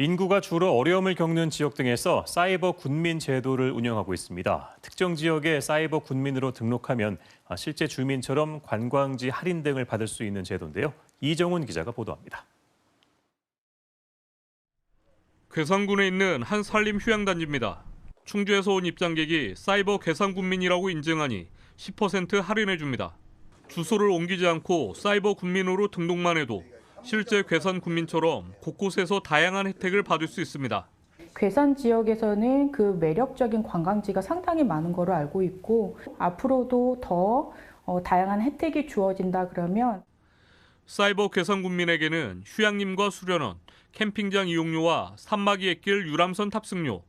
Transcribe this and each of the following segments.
인구가 줄어 어려움을 겪는 지역 등에서 사이버 군민 제도를 운영하고 있습니다. 특정 지역에 사이버 군민으로 등록하면 실제 주민처럼 관광지 할인 등을 받을 수 있는 제도인데요. 이정훈 기자가 보도합니다. 괴산군에 있는 한 산림 휴양단지입니다. 충주에서 온 입장객이 사이버 괴산 군민이라고 인증하니 10% 할인해 줍니다. 주소를 옮기지 않고 사이버 군민으로 등록만 해도 실제 괴산군민처럼 곳곳에서 다양한 혜택을 받을 수 있습니다. 괴산 지역에서는 그 매력적인 관광지가 상당히 많은 거로 알고 있고 앞으로도 더 어, 다양한 혜택이 주어진다 그러면 사이버 괴산 군민에게는 휴양림과 수련원, 캠핑장 이용료와 산막이 액길 유람선 탑승료,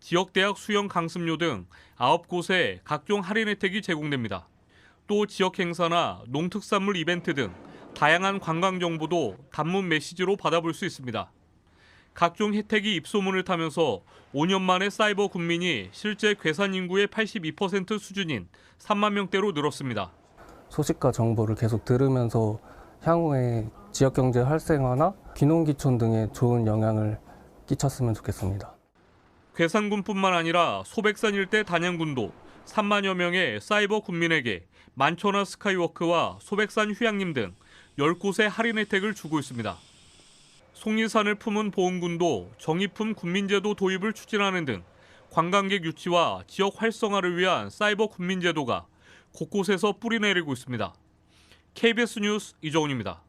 지역 대학 수영 강습료 등 9곳에 각종 할인 혜택이 제공됩니다. 또 지역 행사나 농특산물 이벤트 등 다양한 관광 정보도 단문 메시지로 받아볼 수 있습니다. 각종 혜택이 입소문을 타면서 5년 만에 사이버 군민이 실제 괴산 인구의 82% 수준인 3만 명대로 늘었습니다. 소식과 정보를 계속 들으면서 향후에 지역 경제 활성화나 귀농귀촌 등에 좋은 영향을 끼쳤으면 좋겠습니다. 괴산군뿐만 아니라 소백산 일대 단양군도 3만여 명의 사이버 군민에게 만천하 스카이워크와 소백산 휴양림 등 10곳의 할인 혜택을 주고 있습니다. 속리산을 품은 보험군도 정의품 군민제도 도입을 추진하는 등 관광객 유치와 지역 활성화를 위한 사이버 군민제도가 곳곳에서 뿌리 내리고 있습니다. KBS 뉴스 이정훈입니다.